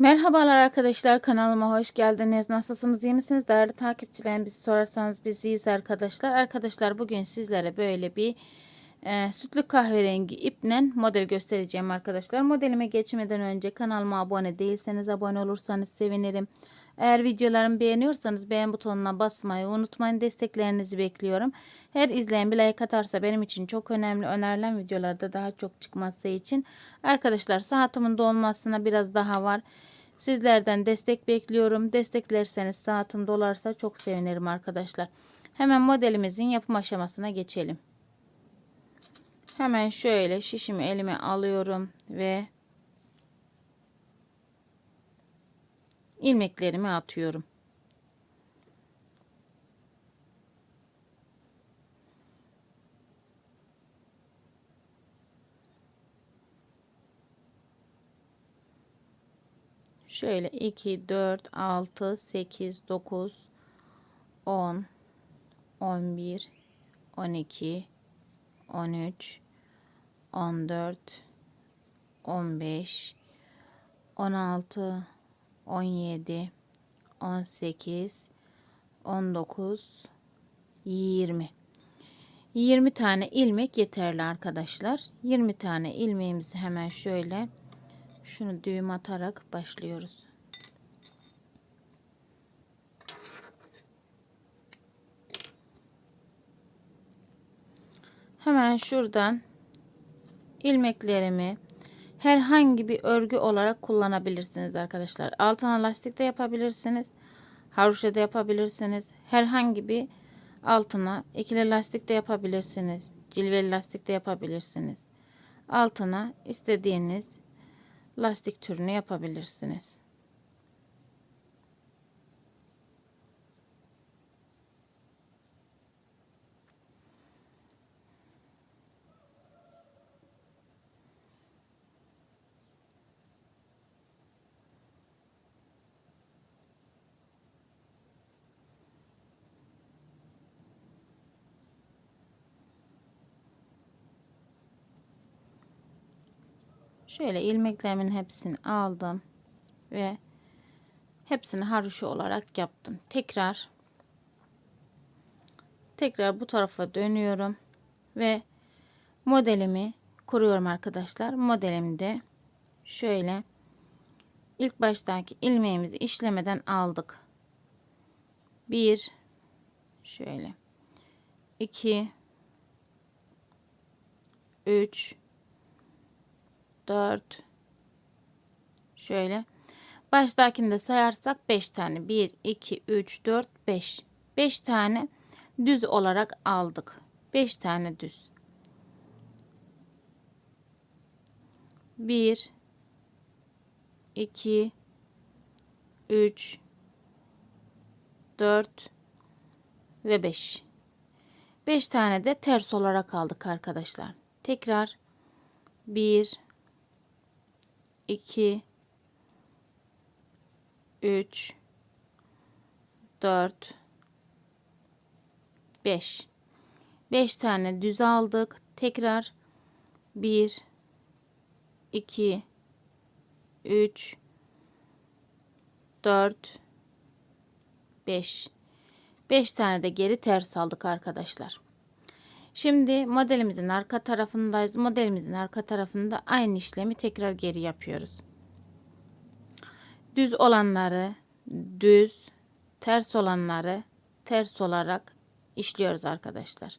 Merhabalar arkadaşlar kanalıma hoş geldiniz. Nasılsınız iyi misiniz? Değerli takipçilerim bizi sorarsanız biz iyiyiz arkadaşlar. Arkadaşlar bugün sizlere böyle bir e, sütlü kahverengi iple model göstereceğim arkadaşlar. Modelime geçmeden önce kanalıma abone değilseniz abone olursanız sevinirim. Eğer videolarımı beğeniyorsanız beğen butonuna basmayı unutmayın. Desteklerinizi bekliyorum. Her izleyen bir like atarsa benim için çok önemli. Önerilen videolarda daha çok çıkması için. Arkadaşlar saatimin dolmasına biraz daha var. Sizlerden destek bekliyorum. Desteklerseniz saatim dolarsa çok sevinirim arkadaşlar. Hemen modelimizin yapım aşamasına geçelim. Hemen şöyle şişimi elime alıyorum ve ilmeklerimi atıyorum. Şöyle 2, 4, 6, 8, 9, 10, 11, 12, 13, 14, 15, 16, 17, 18, 19, 20. 20 tane ilmek yeterli arkadaşlar. 20 tane ilmeğimizi hemen şöyle şunu düğüm atarak başlıyoruz. Hemen şuradan ilmeklerimi herhangi bir örgü olarak kullanabilirsiniz arkadaşlar. Altına lastik de yapabilirsiniz. Haroşa da yapabilirsiniz. Herhangi bir altına ikili lastik de yapabilirsiniz. Cilveli lastik de yapabilirsiniz. Altına istediğiniz lastik türünü yapabilirsiniz. Şöyle ilmeklerimin hepsini aldım ve hepsini haroşa olarak yaptım. Tekrar tekrar bu tarafa dönüyorum ve modelimi kuruyorum arkadaşlar. Modelimde şöyle ilk baştaki ilmeğimizi işlemeden aldık. Bir şöyle iki üç 4 şöyle. Baştakini de sayarsak 5 tane. 1 2 3 4 5 5 tane düz olarak aldık. 5 tane düz. 1 2 3 4 ve 5 5 tane de ters olarak aldık arkadaşlar. Tekrar. 1 2 3 4 5 5 tane düz aldık. Tekrar 1 2 3 4 5 5 tane de geri ters aldık arkadaşlar. Şimdi modelimizin arka tarafındayız. Modelimizin arka tarafında aynı işlemi tekrar geri yapıyoruz. Düz olanları düz, ters olanları ters olarak işliyoruz arkadaşlar.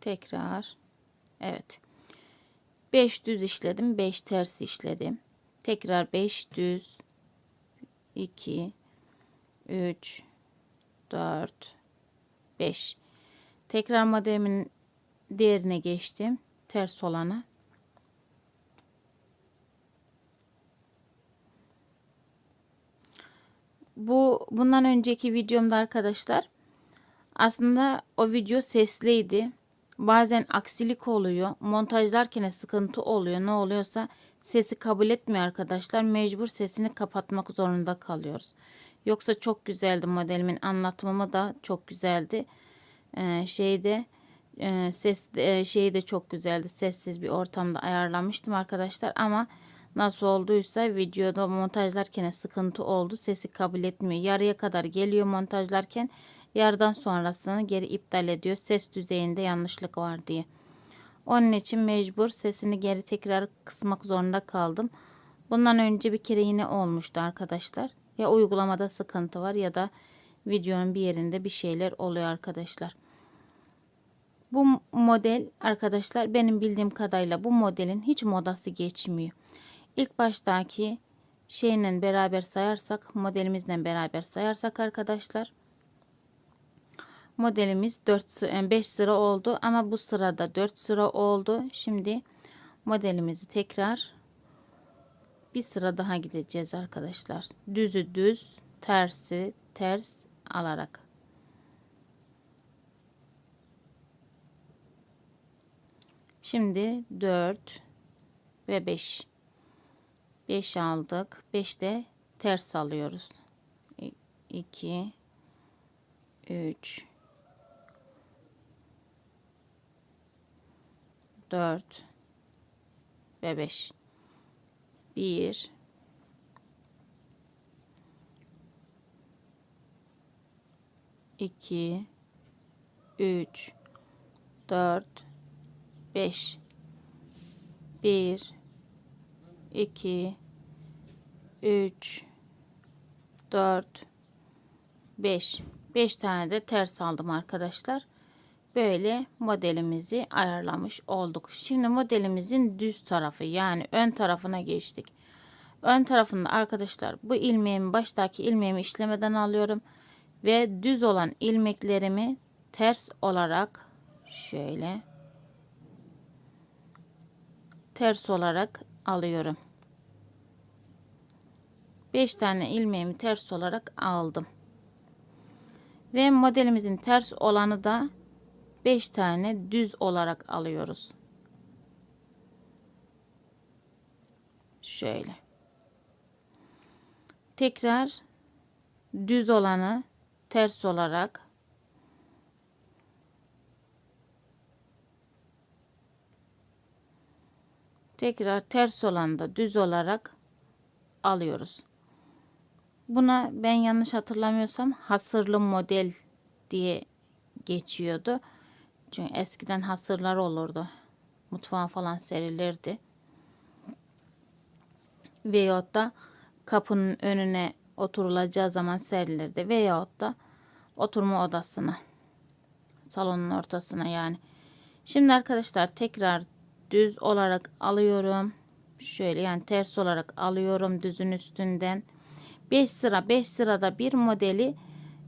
Tekrar. Evet. 5 düz işledim. 5 ters işledim. Tekrar 5 düz. 2 3 4 5 Tekrar modelimin diğerine geçtim. Ters olana. Bu bundan önceki videomda arkadaşlar aslında o video sesliydi. Bazen aksilik oluyor. Montajlarken sıkıntı oluyor. Ne oluyorsa sesi kabul etmiyor arkadaşlar. Mecbur sesini kapatmak zorunda kalıyoruz. Yoksa çok güzeldi modelimin anlatımı da çok güzeldi. Ee, şeyde e, ses e, şeyi de çok güzeldi. Sessiz bir ortamda ayarlamıştım arkadaşlar ama nasıl olduysa videoda montajlarken sıkıntı oldu. Sesi kabul etmiyor. Yarıya kadar geliyor montajlarken yarıdan sonrasını geri iptal ediyor. Ses düzeyinde yanlışlık var diye. Onun için mecbur sesini geri tekrar kısmak zorunda kaldım. Bundan önce bir kere yine olmuştu arkadaşlar. Ya uygulamada sıkıntı var ya da videonun bir yerinde bir şeyler oluyor arkadaşlar. Bu model arkadaşlar benim bildiğim kadarıyla bu modelin hiç modası geçmiyor. İlk baştaki şeyle beraber sayarsak modelimizle beraber sayarsak arkadaşlar modelimiz 4 5 sıra oldu ama bu sırada 4 sıra oldu. Şimdi modelimizi tekrar bir sıra daha gideceğiz arkadaşlar. Düzü düz, tersi ters alarak. Şimdi 4 ve 5. 5 aldık. 5 de ters alıyoruz. 2 3 4 ve 5 1 2 3 4 5 1 2 3 4 5 5 tane de ters aldım arkadaşlar böyle modelimizi ayarlamış olduk. Şimdi modelimizin düz tarafı yani ön tarafına geçtik. Ön tarafında arkadaşlar bu ilmeğimi baştaki ilmeğimi işlemeden alıyorum ve düz olan ilmeklerimi ters olarak şöyle ters olarak alıyorum. 5 tane ilmeğimi ters olarak aldım. Ve modelimizin ters olanı da 5 tane düz olarak alıyoruz. Şöyle. Tekrar düz olanı ters olarak tekrar ters olanı da düz olarak alıyoruz. Buna ben yanlış hatırlamıyorsam hasırlı model diye geçiyordu. Çünkü eskiden hasırlar olurdu. Mutfağa falan serilirdi. Veyahut da kapının önüne oturulacağı zaman serilirdi. Veyahut da oturma odasına. Salonun ortasına yani. Şimdi arkadaşlar tekrar düz olarak alıyorum. Şöyle yani ters olarak alıyorum düzün üstünden. 5 sıra 5 sırada bir modeli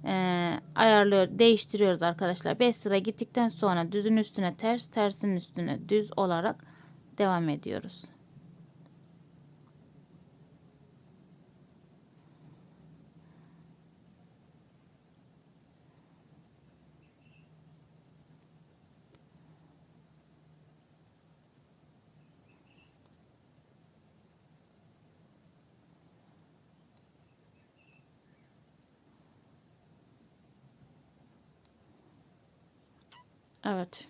e, ayarlıyor değiştiriyoruz arkadaşlar. 5 sıra gittikten sonra düzün üstüne ters tersin üstüne düz olarak devam ediyoruz Evet.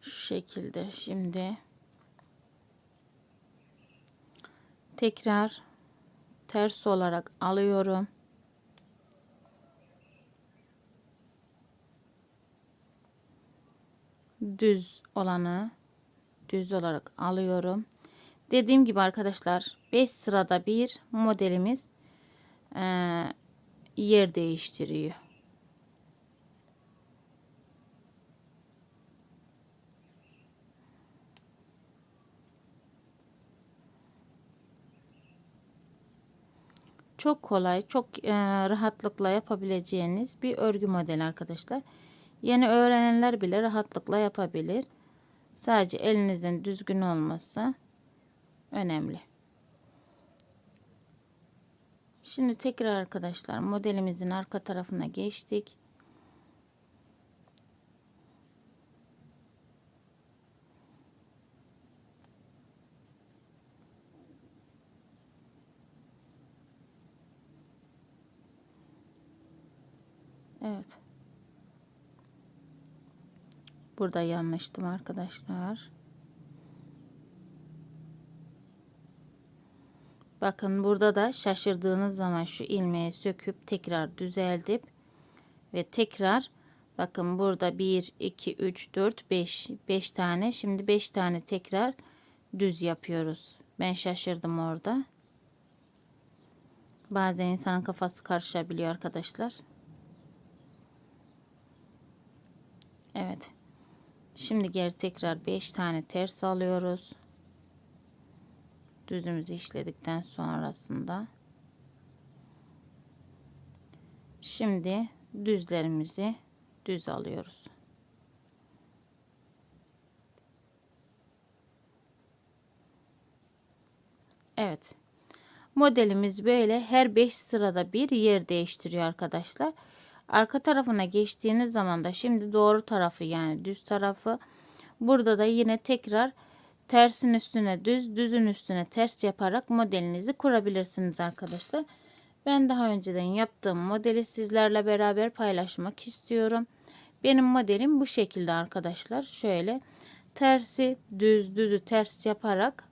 Şu şekilde şimdi tekrar ters olarak alıyorum. Düz olanı düz olarak alıyorum. Dediğim gibi arkadaşlar 5 sırada bir modelimiz e, yer değiştiriyor. Çok kolay, çok e, rahatlıkla yapabileceğiniz bir örgü modeli arkadaşlar. Yeni öğrenenler bile rahatlıkla yapabilir. Sadece elinizin düzgün olması önemli. Şimdi tekrar arkadaşlar modelimizin arka tarafına geçtik. Evet. Burada yanlıştım arkadaşlar. Bakın burada da şaşırdığınız zaman şu ilmeği söküp tekrar düzeltip ve tekrar bakın burada 1 2 3 4 5 5 tane şimdi 5 tane tekrar düz yapıyoruz. Ben şaşırdım orada. Bazen insanın kafası karışabiliyor arkadaşlar. Evet. Şimdi geri tekrar 5 tane ters alıyoruz. Düzümüzü işledikten sonrasında şimdi düzlerimizi düz alıyoruz. Evet. Modelimiz böyle her 5 sırada bir yer değiştiriyor arkadaşlar. Arka tarafına geçtiğiniz zaman da şimdi doğru tarafı yani düz tarafı burada da yine tekrar tersin üstüne düz, düzün üstüne ters yaparak modelinizi kurabilirsiniz arkadaşlar. Ben daha önceden yaptığım modeli sizlerle beraber paylaşmak istiyorum. Benim modelim bu şekilde arkadaşlar. Şöyle tersi düz düzü ters yaparak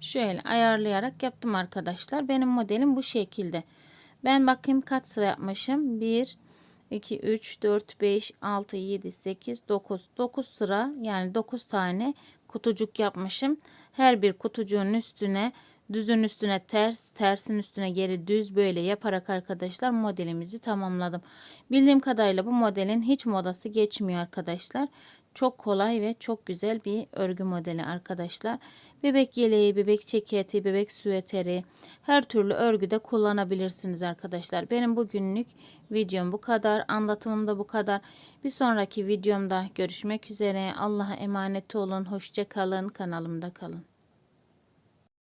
şöyle ayarlayarak yaptım arkadaşlar. Benim modelim bu şekilde. Ben bakayım kaç sıra yapmışım. 1 2 3 4 5 6 7 8 9 9 sıra yani 9 tane kutucuk yapmışım. Her bir kutucuğun üstüne düzün üstüne ters, tersin üstüne geri düz böyle yaparak arkadaşlar modelimizi tamamladım. Bildiğim kadarıyla bu modelin hiç modası geçmiyor arkadaşlar. Çok kolay ve çok güzel bir örgü modeli arkadaşlar. Bebek yeleği, bebek ceketi, bebek süveteri her türlü örgüde kullanabilirsiniz arkadaşlar. Benim bugünlük videom bu kadar. Anlatımım da bu kadar. Bir sonraki videomda görüşmek üzere. Allah'a emanet olun. Hoşça kalın. Kanalımda kalın.